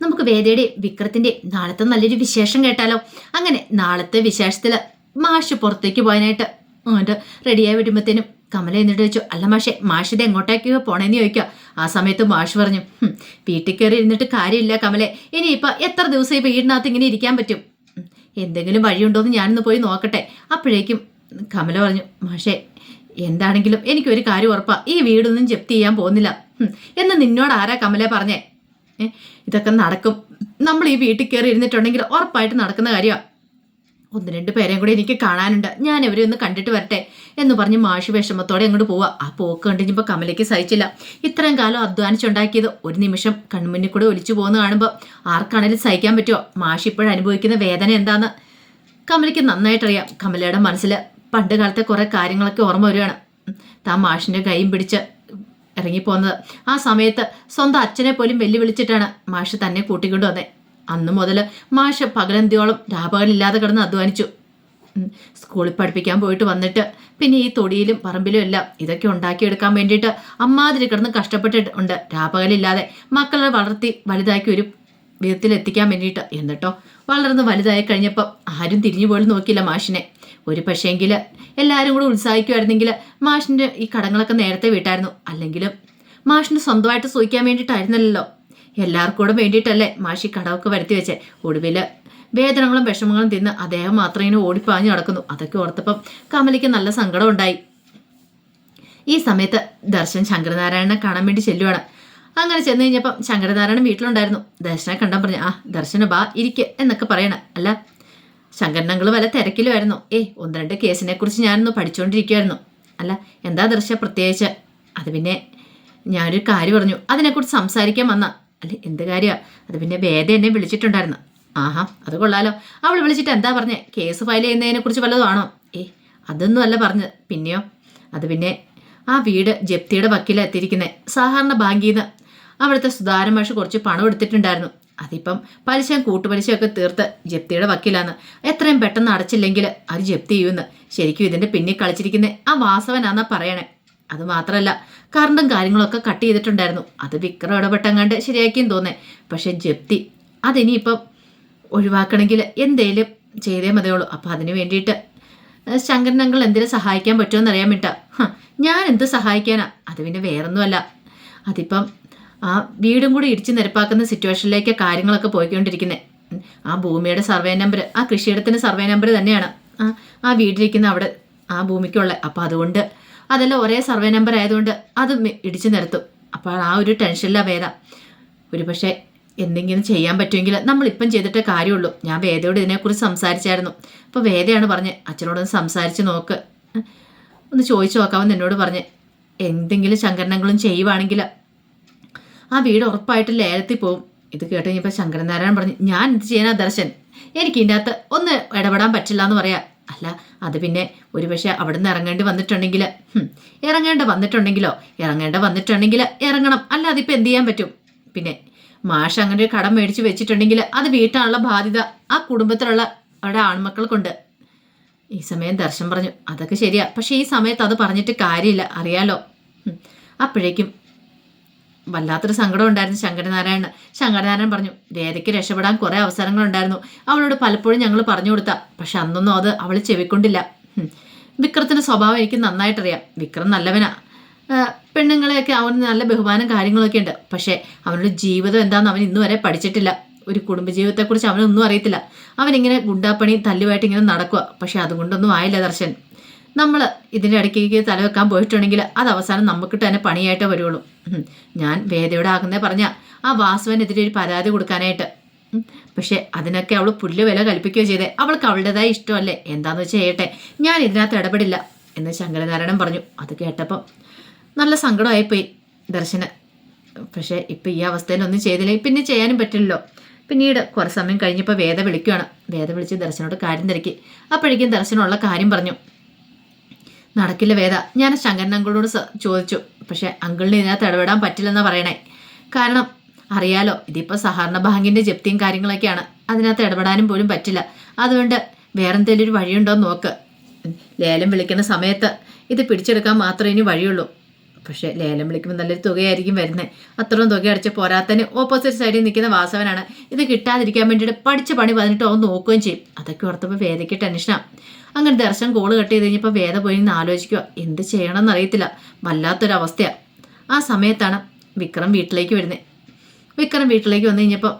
നമുക്ക് വേദയുടെ വിക്രത്തിന്റെ നാളത്തെ നല്ലൊരു വിശേഷം കേട്ടാലോ? അങ്ങനെ നാളത്തെ വിശേഷത്തിൽ മാഷ് പുറത്തേക്ക് പോകാനായിട്ട് അങ്ങോട്ട് റെഡിയായി വരുമ്പോഴത്തേനും കമല എന്നിട്ട് ചോദിച്ചു അല്ല മാഷെ മാഷ് ഇത് എങ്ങോട്ടേക്ക് പോണേന്ന് ചോദിക്കുക ആ സമയത്ത് മാഷ് പറഞ്ഞു "ഹും, വീട്ടിൽ കയറി ഇരുന്നിട്ട് കാര്യമില്ല കമലെ ഇനിയിപ്പോൾ എത്ര ദിവസം ഈ വീടിനകത്ത് ഇങ്ങനെ ഇരിക്കാൻ പറ്റും? എന്തെങ്കിലും വഴിയുണ്ടോ എന്ന് ഞാനൊന്ന് പോയി നോക്കട്ടെ. അപ്പോഴേക്കും കമല പറഞ്ഞു മാഷെ എന്താണെങ്കിലും എനിക്കൊരു കാര്യം ഉറപ്പാ ഈ വീടൊന്നും ജപ്തി ചെയ്യാൻ പോകുന്നില്ല. എന്ന് നിന്നോട് ആരാ കമല പറഞ്ഞേ? ഇതൊക്കെ നടക്കും. നമ്മൾ ഈ വീട്ടിൽ കയറി ഇരുന്നിട്ടുണ്ടെങ്കിൽ ഉറപ്പായിട്ട് നടക്കുന്ന കാര്യമാണ് ഒന്ന് രണ്ട് പേരെയും കൂടി എനിക്ക് കാണാനുണ്ട്. ഞാൻ ഇവരെ ഒന്ന് കണ്ടിട്ട് വരട്ടെ എന്ന് പറഞ്ഞ് മാഷി വിഷമത്തോടെ അങ്ങോട്ട് പോവാ. ആ പോക്ക് കണ്ടിഞ്ഞപ്പോൾ കമലയ്ക്ക് സഹിച്ചില്ല. ഇത്രയും കാലം അധ്വാനിച്ചുണ്ടാക്കിയത് ഒരു നിമിഷം കൺമുന്നിൽ കൂടെ ഒലിച്ചു പോകുന്ന കാണുമ്പോൾ ആർക്കാണേലും സഹിക്കാൻ പറ്റുമോ മാഷി ഇപ്പോഴും അനുഭവിക്കുന്ന വേദന എന്താന്ന് കമലയ്ക്ക് നന്നായിട്ടറിയാം. കമലയുടെ മനസ്സിൽ പണ്ട് കാലത്തെ കുറേ കാര്യങ്ങളൊക്കെ ഓർമ്മ വരികയാണ്. താൻ മാഷിന്റെ കൈയും പിടിച്ച് ഇറങ്ങിപ്പോന്നത്. ആ സമയത്ത് സ്വന്തം അച്ഛനെ പോലും വെല്ലുവിളിച്ചിട്ടാണ് മാഷ് തന്നെ കൂട്ടിക്കൊണ്ടു വന്നത് അന്നു മുതൽ മാഷ് പകലന്തിയോളം രാപകലില്ലാതെ കിടന്ന് അധ്വാനിച്ചു. സ്കൂളിൽ പഠിപ്പിക്കാൻ പോയിട്ട് വന്നിട്ട് പിന്നെ ഈ തൊടിയിലും പറമ്പിലും എല്ലാം ഇതൊക്കെ ഉണ്ടാക്കിയെടുക്കാൻ വേണ്ടിയിട്ട് അമ്മാതിരി കിടന്ന് കഷ്ടപ്പെട്ടിട്ടുണ്ട് രാപകലില്ലാതെ മക്കളെ വളർത്തി വലുതാക്കി ഒരു വിധത്തിൽ എത്തിക്കാൻ വേണ്ടിയിട്ട് എന്നിട്ടോ വളർന്ന് വലുതായി കഴിഞ്ഞപ്പോൾ ആരും തിരിഞ്ഞു പോലും നോക്കിയില്ല മാഷിനെ. ഒരു പക്ഷേങ്കിൽ എല്ലാവരും കൂടെ ഉത്സാഹിക്കുമായിരുന്നെങ്കിൽ മാഷിന്റെ ഈ കടങ്ങളൊക്കെ നേരത്തെ വീട്ടായിരുന്നു. അല്ലെങ്കിലും മാഷിന് സ്വന്തമായിട്ട് സൂഹിക്കാൻ വേണ്ടിയിട്ടായിരുന്നല്ലോ. എല്ലാവർക്കും കൂടെ വേണ്ടിയിട്ടല്ലേ മാഷി കടമൊക്കെ വരുത്തി വെച്ചേ. ഒടുവിൽ വേദനകളും വിഷമങ്ങളും തിന്ന് അദ്ദേഹം മാത്രം ഇങ്ങനെ ഓടിപ്പാഞ്ഞു നടക്കുന്നു. അതൊക്കെ ഓർത്തപ്പം കമലിക്ക് നല്ല സങ്കടം ഉണ്ടായി. ഈ സമയത്ത് ദർശൻ ശങ്കരനാരായണനെ കാണാൻ വേണ്ടി ചെല്ലുവാണ്. അങ്ങനെ ചെന്ന് കഴിഞ്ഞപ്പം ശങ്കരനാരായണൻ വീട്ടിലുണ്ടായിരുന്നു. ദർശനെ കണ്ടാൻ പറഞ്ഞു ആ ദർശന ബാ ഇരിക്ക് എന്നൊക്കെ പറയണ. അല്ല ശങ്കരനങ്ങൾ വല്ല തിരക്കിലുമായിരുന്നു. ഏയ് ഒന്ന് രണ്ട് കേസിനെ കുറിച്ച് ഞാനൊന്ന് പഠിച്ചുകൊണ്ടിരിക്കുമായിരുന്നു അല്ല എന്താ ദർശ പ്രത്യേകിച്ച്? അത് പിന്നെ ഞാനൊരു കാര്യം പറഞ്ഞു. അതിനെക്കുറിച്ച് സംസാരിക്കാൻ വന്ന. അല്ല എന്ത് കാര്യമാണ് അത് പിന്നെ വേദ എന്നെ വിളിച്ചിട്ടുണ്ടായിരുന്നു. ആഹാ അത് കൊള്ളാലോ. അവൾ വിളിച്ചിട്ട് എന്താ പറഞ്ഞേ? കേസ് ഫയൽ ചെയ്യുന്നതിനെ കുറിച്ച് ആണോ? ഏ അതൊന്നും അല്ല പറഞ്ഞത്. പിന്നെയോ? അത് പിന്നെ ആ വീട് ജപ്തിയുടെ വക്കീലെത്തിയിരിക്കുന്നത് സാധാരണ ബാങ്കിൽ നിന്ന് അവിടുത്തെ സുധാരൻ മാഷ് കുറച്ച് പണം എടുത്തിട്ടുണ്ടായിരുന്നു. അതിപ്പം പലിശയും കൂട്ടുപലിശയൊക്കെ തീർത്ത് ജപ്തിയുടെ വക്കീലാണ് എത്രയും പെട്ടെന്ന് അടച്ചില്ലെങ്കിൽ അത് ജപ്തി ചെയ്യുമെന്ന്. ശരിക്കും ഇതിന്റെ പിന്നിൽ കളിച്ചിരിക്കുന്ന ആ വാസവനാന്നാ പറയണേ. അത് മാത്രമല്ല കറണ്ടും കാര്യങ്ങളൊക്കെ കട്ട് ചെയ്തിട്ടുണ്ടായിരുന്നു. അത് വിക്രം ഇടപെട്ടങ്ങാണ്ട് ശരിയാക്കിയും തോന്നേ. പക്ഷെ ജപ്തി അതിനിയിപ്പം ഒഴിവാക്കണമെങ്കിൽ എന്തേലും ചെയ്തേ മതിയുള്ളൂ. അപ്പം അതിന് വേണ്ടിയിട്ട് ശങ്കരൻ അങ്കിൾ എന്തിനു സഹായിക്കാൻ പറ്റുമെന്ന് അറിയാൻ വേണ്ട ഞാൻ എന്ത് സഹായിക്കാനാ? അത് പിന്നെ വേറൊന്നുമല്ല. അതിപ്പം ആ വീടും കൂടി ഇടിച്ചു നിരപ്പാക്കുന്ന സിറ്റുവേഷനിലേക്ക് കാര്യങ്ങളൊക്കെ പോയിക്കൊണ്ടിരിക്കുന്നത് ആ ഭൂമിയുടെ സർവേ നമ്പർ ആ കൃഷിയിടത്തിന്റെ സർവേ നമ്പർ തന്നെയാണ്. ആ ആ വീട്ടിലിരിക്കുന്ന അവിടെ ആ ഭൂമിക്കുള്ള. അപ്പം അതുകൊണ്ട് അതെല്ലാം ഒരേ സർവേ നമ്പർ ആയതുകൊണ്ട് അത് ഇടിച്ചു നിരത്തും. അപ്പോൾ ആ ഒരു ടെൻഷനിലാണ് വേദ. ഒരു പക്ഷേ എന്തെങ്കിലും ചെയ്യാൻ പറ്റുമെങ്കിൽ നമ്മളിപ്പം ചെയ്തിട്ടേ കാര്യമുള്ളൂ. ഞാൻ വേദയോട് ഇതിനെക്കുറിച്ച് സംസാരിച്ചായിരുന്നു. അപ്പോൾ വേദയാണ് പറഞ്ഞ് അച്ഛനോടൊന്ന് സംസാരിച്ച് നോക്ക്. ഒന്ന് ചോദിച്ചു നോക്കാമെന്ന് എന്നോട് പറഞ്ഞ് എന്തെങ്കിലും ശങ്കരണങ്ങളും ചെയ്യുവാണെങ്കിൽ ആ വീട് ഉറപ്പായിട്ട് ലേലത്തിൽ പോവും ഇത് കേട്ട് കഴിഞ്ഞപ്പോൾ ശങ്കരനാരായണൻ പറഞ്ഞു ഞാൻ എന്ത് ചെയ്യാനാ ദർശൻ? എനിക്ക് ഇതിന്റെ അകത്ത് ഒന്ന് ഇടപെടാൻ പറ്റില്ല എന്ന് പറയാം. അല്ല അത് പിന്നെ ഒരു പക്ഷേ അവിടെ നിന്ന് ഇറങ്ങേണ്ടി വന്നിട്ടുണ്ടെങ്കിൽ ഇറങ്ങേണ്ട വന്നിട്ടുണ്ടെങ്കിലോ? ഇറങ്ങേണ്ട വന്നിട്ടുണ്ടെങ്കിൽ ഇറങ്ങണം. അല്ല അതിപ്പോൾ എന്ത് ചെയ്യാൻ പറ്റും? പിന്നെ മാഷ് അങ്ങനെ ഒരു കടം മേടിച്ച് വെച്ചിട്ടുണ്ടെങ്കിൽ അത് വീട്ടാനുള്ള ബാധ്യത ആ കുടുംബത്തിലുള്ള അവിടെ ആൺമക്കൾക്കുണ്ട്. ഈ സമയം ദർശൻ പറഞ്ഞു അതൊക്കെ ശരിയാ. പക്ഷേ ഈ സമയത്ത് അത് പറഞ്ഞിട്ട് കാര്യമില്ല. അറിയാലോ? അപ്പോഴേക്കും വല്ലാത്തൊരു സങ്കടം ഉണ്ടായിരുന്നു ശങ്കരനാരായണന്. ശങ്കരനാരായണൻ പറഞ്ഞു രേതയ്ക്ക് രക്ഷപ്പെടാൻ കുറേ അവസരങ്ങളുണ്ടായിരുന്നു. അവളോട് പലപ്പോഴും ഞങ്ങൾ പറഞ്ഞു കൊടുത്താ. പക്ഷെ അന്നൊന്നും അത് അവൾ ചെവിക്കൊണ്ടില്ല. വിക്രത്തിന്റെ സ്വഭാവം എനിക്ക് നന്നായിട്ടറിയാം. വിക്രം നല്ലവനാ. പെണ്ണുങ്ങളെയൊക്കെ അവന് നല്ല ബഹുമാനം കാര്യങ്ങളൊക്കെ ഉണ്ട്. പക്ഷേ അവനൊരു ജീവിതം എന്താണെന്ന് അവൻ ഇന്നുവരെ പഠിച്ചിട്ടില്ല. ഒരു കുടുംബജീവിതത്തെക്കുറിച്ച് അവനൊന്നും അറിയത്തില്ല. അവനിങ്ങനെ ഗുണ്ടാപ്പണി തല്ലുമായിട്ട് ഇങ്ങനെ നടക്കുക പക്ഷെ അതുകൊണ്ടൊന്നും ആയില്ല ദർശൻ. നമ്മൾ ഇതിന്റെ ഇടയ്ക്ക് തലവെക്കാൻ പോയിട്ടുണ്ടെങ്കിൽ അത് അവസാനം നമുക്ക് തന്നെ പണിയായിട്ടേ വരുള്ളൂ. ഞാൻ വേദയോടെ ആകുന്നേ പറഞ്ഞ ആ വാസുവിനെതിരെ ഒരു പരാതി കൊടുക്കാനായിട്ട്. പക്ഷേ അതിനൊക്കെ അവൾ പുല്ല് വില കൽപ്പിക്കുകയോ ചെയ്തേ. അവൾക്ക് അവളുടേതായ ഇഷ്ടമല്ലേ? എന്താന്ന് വെച്ചാൽ ചെയ്യട്ടെ. ഞാൻ ഇതിനകത്ത് ഇടപെടില്ല എന്ന് ശങ്കരനാരായണൻ പറഞ്ഞു. അത് കേട്ടപ്പം നല്ല സങ്കടമായിപ്പോയി ദർശന. പക്ഷേ ഇപ്പം ഈ അവസ്ഥയിൽ ഒന്നും ചെയ്തില്ലെങ്കിൽ പിന്നെ ചെയ്യാനും പറ്റില്ലല്ലോ. പിന്നീട് കുറേ സമയം കഴിഞ്ഞപ്പോൾ വേദ വിളിക്കുകയാണ് വേദ വിളിച്ച് ദർശനോട് കാര്യം തിരക്കി. അപ്പോഴേക്കും ദർശനമുള്ള കാര്യം പറഞ്ഞു. നടക്കില്ല വേദ. ഞാൻ ശങ്കരൻ അങ്കിളിനോട് ചോദിച്ചു. പക്ഷെ അങ്കിളിന് ഇതിനകത്ത് ഇടപെടാൻ പറ്റില്ലെന്ന് പറയണേ. കാരണം അറിയാലോ ഇതിപ്പോൾ സഹകരണ ബാങ്കിന്റെ ജപ്തിയും കാര്യങ്ങളൊക്കെയാണ്. അതിനകത്ത് ഇടപെടാനും പോലും പറ്റില്ല. അതുകൊണ്ട് വേറെന്തെങ്കിലും ഒരു വഴിയുണ്ടോ നോക്ക്. ലേലം വിളിക്കുന്ന സമയത്ത് ഇത് പിടിച്ചെടുക്കാൻ മാത്രമേ ഇനി വഴിയുള്ളൂ. പക്ഷേ ലേലം വിളിക്കുമ്പോൾ നല്ലൊരു തുകയായിരിക്കും വരുന്നത് അത്രയും തുക അടിച്ച് പോരാത്തന് ഓപ്പോസിറ്റ് സൈഡിൽ നിൽക്കുന്ന വാസവനാണ്. ഇത് കിട്ടാതിരിക്കാൻ വേണ്ടിയിട്ട് പഠിച്ച പണി വന്നിട്ട് അവൻ നോക്കുകയും ചെയ്യും. അതൊക്കെ ഓർത്തപ്പോൾ വേദയ്ക്ക് ടെൻഷനാണ് അങ്ങനെ ദർശനം കോൾ കട്ട് ചെയ്ത് കഴിഞ്ഞപ്പോൾ വേദ പോയി നിന്ന് ആലോചിക്കുക എന്ത് ചെയ്യണമെന്ന് അറിയത്തില്ല വല്ലാത്തൊരവസ്ഥയാണ് ആ സമയത്താണ് വിക്രം വീട്ടിലേക്ക് വരുന്നത് വിക്രം വീട്ടിലേക്ക് വന്നു കഴിഞ്ഞപ്പോൾ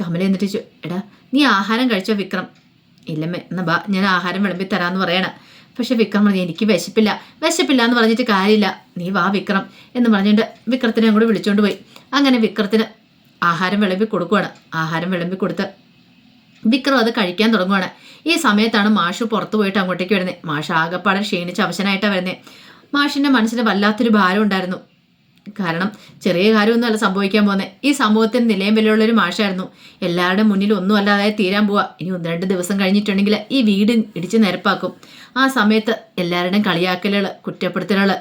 കമല എന്നിട്ട് എടാ നീ ആഹാരം കഴിച്ചോ വിക്രം? ഇല്ലമ്മേ എന്നാ ബാ ഞാൻ ആഹാരം വിളമ്പി തരാമെന്ന് പറയണ. പക്ഷെ വിക്രം പറഞ്ഞു എനിക്ക് വിശപ്പില്ല വിശപ്പില്ല എന്ന് പറഞ്ഞിട്ട് കാര്യമില്ല നീ വാ വിക്രം എന്ന് പറഞ്ഞുകൊണ്ട് വിക്രത്തിനെ അങ്ങോട്ട് വിളിച്ചുകൊണ്ട് പോയി. അങ്ങനെ വിക്രത്തിന് ആഹാരം വിളമ്പി കൊടുക്കുവാണ്. ആഹാരം വിളമ്പി കൊടുത്ത് വിക്രം അത് കഴിക്കാൻ തുടങ്ങുവാണ്. ഈ സമയത്താണ് മാഷു പുറത്തു പോയിട്ട് അങ്ങോട്ടേക്ക് വരുന്നത് മാഷ് ആകെപ്പാടെ ക്ഷീണിച്ച് അവശനായിട്ടാണ് വരുന്നത് മാഷിന്റെ മനസ്സിന് വല്ലാത്തൊരു ഭാരം ഉണ്ടായിരുന്നു. കാരണം ചെറിയ കാര്യമൊന്നുമല്ല സംഭവിക്കാൻ പോകുന്നത് ഈ സമൂഹത്തിന് നിലയും വിലയുള്ളൊരു മാഷായിരുന്നു. എല്ലാവരുടെ മുന്നിൽ ഒന്നും അല്ലാതെ തീരാൻ പോവാ. ഇനി ഒന്ന് രണ്ട് ദിവസം കഴിഞ്ഞിട്ടുണ്ടെങ്കിൽ ഈ വീട് ഇടിച്ച് നിരപ്പാക്കും. ആ സമയത്ത് എല്ലാവരുടെയും കളിയാക്കലുകൾ കുറ്റപ്പെടുത്തലുകൾ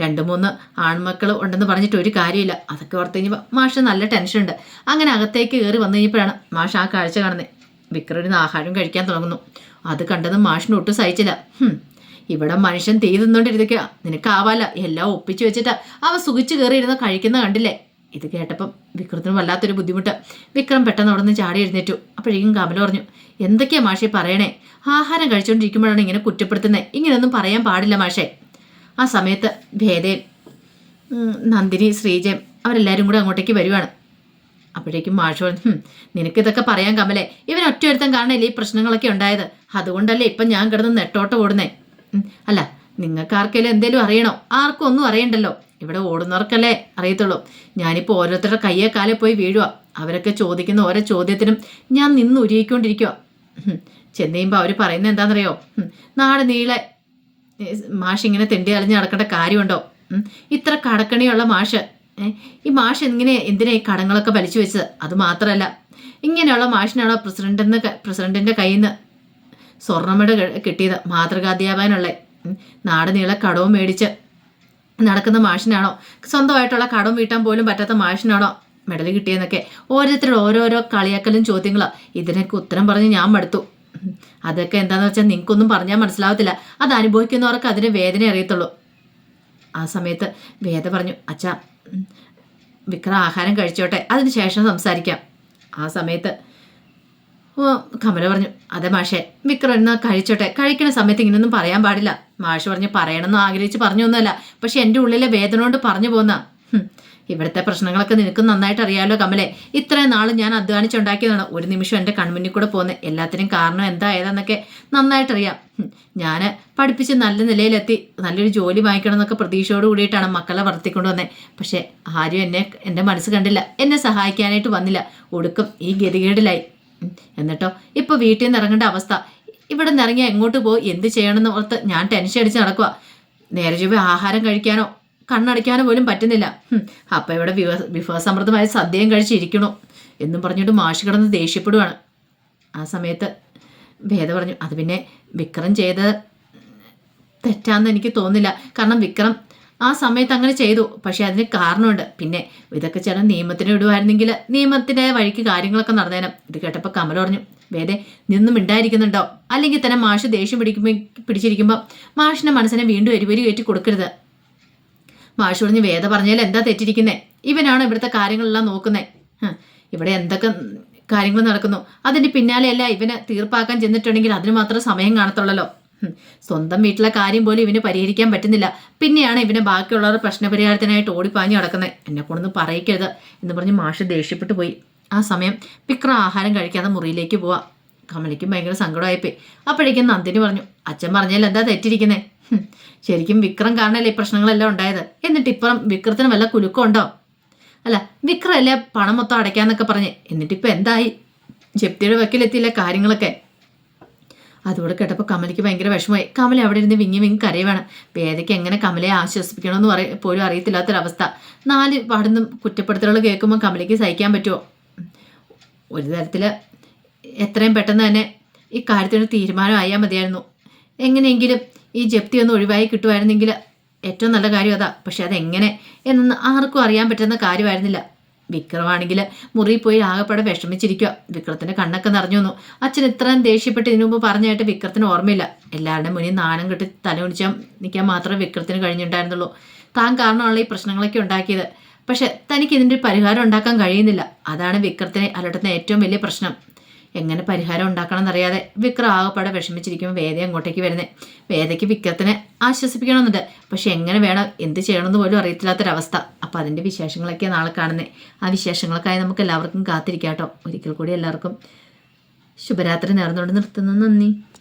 രണ്ട് മൂന്ന് ആൺമക്കൾ ഉണ്ടെന്ന് പറഞ്ഞിട്ട് ഒരു കാര്യമില്ല. അതൊക്കെ ഓർത്ത് കഴിഞ്ഞപ്പോൾ മാഷ് നല്ല ടെൻഷനുണ്ട്. അങ്ങനെ അകത്തേക്ക് കയറി വന്നു കഴിഞ്ഞപ്പോഴാണ് മാഷ് ആ കാഴ്ച കാണുന്നത് വിക്രമിന് ആഹാരം കഴിക്കാൻ തുടങ്ങുന്നു. അത് കണ്ടതും മാഷിന് ഒട്ടും സഹിച്ചില്ല. ഇവിടെ മനുഷ്യൻ തീ തിന്നോണ്ടിരിക്കുക നിനക്കാവാല എല്ലാം ഒപ്പിച്ചു വെച്ചിട്ട്. അവ സുഖിച്ചു കയറിയിരുന്ന് കഴിക്കുന്ന കണ്ടില്ലേ? ഇത് കേട്ടപ്പം വിക്രത്തിന് വല്ലാത്തൊരു ബുദ്ധിമുട്ട്. വിക്രം പെട്ടെന്ന് അവിടെ നിന്ന് ചാടി എഴുന്നേറ്റു. അപ്പോഴേക്കും കമല പറഞ്ഞു എന്തൊക്കെയാ മാഷെ പറയണേ? ആഹാരം കഴിച്ചുകൊണ്ടിരിക്കുമ്പോഴാണ് ഇങ്ങനെ കുറ്റപ്പെടുത്തുന്നത് ഇങ്ങനെയൊന്നും പറയാൻ പാടില്ല മാഷെ. ആ സമയത്ത് ഭേദേൻ നന്ദിനി ശ്രീജൻ അവരെല്ലാവരും കൂടെ അങ്ങോട്ടേക്ക് വരുവാണ്. അപ്പോഴേക്കും മാഷ് പറഞ്ഞു "ഹും, നിനക്കിതൊക്കെ പറയാൻ കമലേ. ഇവൻ ഒറ്റ ഒരുത്തം കാരണല്ലേ ഈ പ്രശ്നങ്ങളൊക്കെ ഉണ്ടായത്? അതുകൊണ്ടല്ലേ ഇപ്പം ഞാൻ കിടന്ന് നെട്ടോട്ട് ഓടുന്നേ. അല്ല നിങ്ങൾക്ക് ആർക്കെങ്കിലും എന്തെങ്കിലും അറിയണോ? ആർക്കും ഒന്നും അറിയണ്ടല്ലോ. ഇവിടെ ഓടുന്നവർക്കല്ലേ അറിയത്തുള്ളൂ. ഞാനിപ്പോൾ ഓരോരുത്തരുടെ കയ്യെ കാലേ പോയി വീഴുക അവരൊക്കെ ചോദിക്കുന്ന ഓരോ ചോദ്യത്തിനും ഞാൻ നിന്ന് ഉരുകിക്കൊണ്ടിരിക്കുക ചെന്ന് അവർ പറയുന്നത് എന്താണെന്നറിയോ? നാട് നീളെ മാഷ് ഇങ്ങനെ തെണ്ടി അലഞ്ഞ് നടക്കേണ്ട കാര്യമുണ്ടോ? ഇത്ര കടക്കണിയുള്ള മാഷ്. ഈ മാഷ് എങ്ങനെ എന്തിനാ ഈ കടങ്ങളൊക്കെ വലിച്ചു വെച്ചത്? അത് മാത്രമല്ല ഇങ്ങനെയുള്ള മാഷിനാണോ പ്രസിഡന്റിന്ന് പ്രസിഡന്റിന്റെ കയ്യിൽ നിന്ന് സ്വർണമേട് കിട്ടിയത് മാതൃകാധ്യാപകനുള്ള നീളെ കടവും മേടിച്ച് നടക്കുന്ന മാഷിനാണോ? സ്വന്തമായിട്ടുള്ള കടം വീട്ടാൻ പോലും പറ്റാത്ത മാഷിനാണോ മെഡൽ കിട്ടിയെന്നൊക്കെ ഓരോരുത്തരുടെ ഓരോരോ കളിയാക്കലും ചോദ്യങ്ങളോ. ഇതിനൊക്കെ ഉത്തരം പറഞ്ഞ് ഞാൻ മടുത്തു. അതൊക്കെ എന്താന്ന് വെച്ചാൽ നിങ്ങൾക്കൊന്നും പറഞ്ഞാൽ മനസ്സിലാവത്തില്ല. അത് അനുഭവിക്കുന്നവർക്ക് അതിന് വേദന അറിയത്തുള്ളൂ. ആ സമയത്ത് വേദ പറഞ്ഞു അച്ഛാ വിക്രം ആഹാരം കഴിച്ചോട്ടെ അതിന് ശേഷം സംസാരിക്കാം. ആ സമയത്ത് ഓ കമല പറഞ്ഞു അതെ മാഷെ വിക്രം എന്നാ കഴിച്ചോട്ടെ. കഴിക്കണ സമയത്ത് ഇങ്ങനൊന്നും പറയാൻ പാടില്ല. മാഷ് പറഞ്ഞു പറയണമെന്ന് ആഗ്രഹിച്ച് പറഞ്ഞൊന്നുമല്ല. പക്ഷെ എന്റെ ഉള്ളിലെ വേദന കൊണ്ട് പറഞ്ഞു പോന്ന. ഇവിടുത്തെ പ്രശ്നങ്ങളൊക്കെ നിനക്ക് നന്നായിട്ട് അറിയാലോ കമലെ. ഇത്രയും നാൾ ഞാൻ അധ്വാനിച്ചുണ്ടാക്കിയതാണ്. ഒരു നിമിഷം എന്റെ കൺമുന്നിൽ കൂടെ പോകുന്നത് എല്ലാത്തിനും കാരണം എന്താ ഏതാന്നൊക്കെ നന്നായിട്ടറിയാം ഞാൻ പഠിപ്പിച്ച് നല്ല നിലയിലെത്തി. നല്ലൊരു ജോലി വാങ്ങിക്കണം എന്നൊക്കെ പ്രതീക്ഷയോട് കൂടിയിട്ടാണ് മക്കളെ വളർത്തിക്കൊണ്ട് വന്നത് പക്ഷേ ആരും എന്നെ എന്റെ മനസ്സ് കണ്ടില്ല. എന്നെ സഹായിക്കാനായിട്ട് വന്നില്ല. ഒടുക്കം ഈ ഗതികേടിലായി. എന്നിട്ടോ ഇപ്പൊ വീട്ടിൽ നിന്ന് ഇറങ്ങേണ്ട അവസ്ഥ. ഇവിടെ നിന്ന് ഇറങ്ങി എങ്ങോട്ട് പോകും എന്ത് ചെയ്യണമെന്ന് ഓർത്ത് ഞാൻ ടെൻഷൻ അടിച്ച് നടക്കുക നേരെ ചൊവ്വ ആഹാരം കഴിക്കാനോ കണ്ണടയ്ക്കാനോ പോലും പറ്റുന്നില്ല. അപ്പൊ ഇവിടെ വിഭ വിഭവസമൃദ്ധമായ സദ്യയും കഴിച്ചിരിക്കണോ എന്നും പറഞ്ഞിട്ട് മാഷ് കിടന്ന് ദേഷ്യപ്പെടുവാണ്. ആ സമയത്ത് ഭേദ പറഞ്ഞു അത് പിന്നെ വിക്രം ചെയ്തത് തെറ്റാന്ന് എനിക്ക് തോന്നുന്നില്ല. കാരണം വിക്രം ആ സമയത്ത് അങ്ങനെ ചെയ്തു. പക്ഷെ അതിന് കാരണമുണ്ട്. പിന്നെ ഇതൊക്കെ ചില നിയമത്തിന് വിടുവായിരുന്നെങ്കിൽ നിയമത്തിന്റെ വഴിക്ക് കാര്യങ്ങളൊക്കെ നടന്നേനം. ഇത് കേട്ടപ്പോൾ കമൽ പറഞ്ഞു വേദേ നിന്നും മിണ്ടായിരിക്കുന്നുണ്ടോ? അല്ലെങ്കിൽ തന്നെ മാഷ് ദേഷ്യം പിടിക്കുമ്പോൾ പിടിച്ചിരിക്കുമ്പോൾ മാഷിന്റെ മനസ്സിനെ വീണ്ടും എരിവരി കയറ്റി കൊടുക്കരുത്. മാഷ് പറഞ്ഞ് വേദ പറഞ്ഞാൽ എന്താ തെറ്റിരിക്കുന്നേ? ഇവനാണ് ഇവിടുത്തെ കാര്യങ്ങളെല്ലാം നോക്കുന്നേ? ഇവിടെ എന്തൊക്കെ കാര്യങ്ങൾ നടക്കുന്നു? അതിന്റെ പിന്നാലെയല്ല ഇവനെ തീർപ്പാക്കാൻ ചെന്നിട്ടുണ്ടെങ്കിൽ അതിന് മാത്രം സമയം കാണത്തുള്ളല്ലോ. സ്വന്തം വീട്ടിലെ കാര്യം പോലും ഇവന് പരിഹരിക്കാൻ പറ്റുന്നില്ല. പിന്നെയാണ് ഇവന് ബാക്കിയുള്ളവരുടെ പ്രശ്നപരിഹാരത്തിനായിട്ട് ഓടിപ്പാഞ്ഞു നടക്കുന്നത് എന്നെ കൊണ്ടൊന്നും പറയിക്കരുത് എന്ന് പറഞ്ഞ് മാഷ് ദേഷ്യപ്പെട്ടു പോയി. ആ സമയം വിക്രം ആഹാരം കഴിക്കാതെ മുറിയിലേക്ക് പോവാ. കമലയ്ക്കും ഭയങ്കര സങ്കടമായിപ്പോയി. അപ്പോഴേക്കും നന്ദിനി പറഞ്ഞു അച്ഛൻ പറഞ്ഞാൽ എന്താ തെറ്റിരിക്കുന്നേ? ശരിക്കും വിക്രം കാരണമല്ലേ ഈ പ്രശ്നങ്ങളെല്ലാം ഉണ്ടായത്? എന്നിട്ട് ഇപ്പം വിക്രത്തിന് വല്ല കുലുക്കമുണ്ടോ അല്ല വിക്രമല്ലേ പണം മൊത്തം അടയ്ക്കാന്നൊക്കെ പറഞ്ഞ്. എന്നിട്ടിപ്പോൾ എന്തായി? ജപ്തിയുടെ വക്കിലെത്തിയില്ല കാര്യങ്ങളൊക്കെ? അതുകൂടെ കേട്ടപ്പോൾ കമലയ്ക്ക് ഭയങ്കര വിഷമമായി. കമല അവിടെ ഇരുന്ന് വിങ്ങി വിങ്ങി കരയുവാണ്. വേദയ്ക്ക് എങ്ങനെ കമലയെ ആശ്വസിപ്പിക്കണമെന്ന് പറയ പോലും അറിയത്തില്ലാത്തൊരവസ്ഥ. നാല് പാടുന്ന കുറ്റപ്പെടുത്തലുകൾ കേൾക്കുമ്പോൾ കമലയ്ക്ക് സഹിക്കാൻ പറ്റുമോ ഒരു തരത്തിൽ എത്രയും പെട്ടെന്ന് തന്നെ ഈ കാര്യത്തിന് തീരുമാനം മതിയായിരുന്നു. എങ്ങനെയെങ്കിലും ഈ ജപ്തി ഒന്ന് ഒഴിവായി കിട്ടുമായിരുന്നെങ്കിൽ ഏറ്റവും നല്ല കാര്യം അതാ. പക്ഷെ അതെങ്ങനെ? എന്നൊന്നും ആർക്കും അറിയാൻ പറ്റുന്ന കാര്യമായിരുന്നില്ല. വിക്രമാണെങ്കിൽ മുറിയിൽ പോയി ആകെപ്പാടെ വിഷമിച്ചിരിക്കുക വിക്രത്തിന്റെ കണ്ണൊക്കെ നിറഞ്ഞു വന്നു. അച്ഛൻ ഇത്രയും ദേഷ്യപ്പെട്ട് ഇതിനു മുമ്പ് പറഞ്ഞായിട്ട് വിക്രത്തിന് ഓർമ്മയില്ല. എല്ലാവരുടെ മുന്നിൽ നാണം കെട്ടി തലകുണിച്ചാൽ നിൽക്കാൻ മാത്രമേ വിക്രത്തിന് കഴിഞ്ഞിട്ടുണ്ടായിരുന്നുള്ളൂ. താൻ കാരണമാണല്ലോ ഈ പ്രശ്നങ്ങളൊക്കെ ഉണ്ടാക്കിയത്. പക്ഷെ തനിക്ക് ഇതിന്റെ പരിഹാരം ഉണ്ടാക്കാൻ കഴിയുന്നില്ല. അതാണ് വിക്രത്തിനെ അലട്ടുന്ന ഏറ്റവും വലിയ പ്രശ്നം. എങ്ങനെ പരിഹാരം ഉണ്ടാക്കണം എന്നറിയാതെ വിക്രം ആകെപ്പാടെ വിഷമിച്ചിരിക്കുമ്പോൾ വേദ അങ്ങോട്ടേക്ക് വരുന്നത് വേദയ്ക്ക് വിക്രത്തിനെ ആശ്വസിപ്പിക്കണമെന്നുണ്ട്. പക്ഷെ എങ്ങനെ വേണം എന്ത് ചെയ്യണമെന്ന് പോലും അറിയത്തില്ലാത്തൊരവസ്ഥ. അപ്പം അതിന്റെ വിശേഷങ്ങളൊക്കെ നാളെ കാണുന്നത് ആ വിശേഷങ്ങൾക്കായി നമുക്ക് എല്ലാവർക്കും കാത്തിരിക്കാം കേട്ടോ ഒരിക്കൽ കൂടി എല്ലാവർക്കും ശുഭരാത്രി നേർന്നുകൊണ്ട് നിർത്തുന്നു. നന്ദി.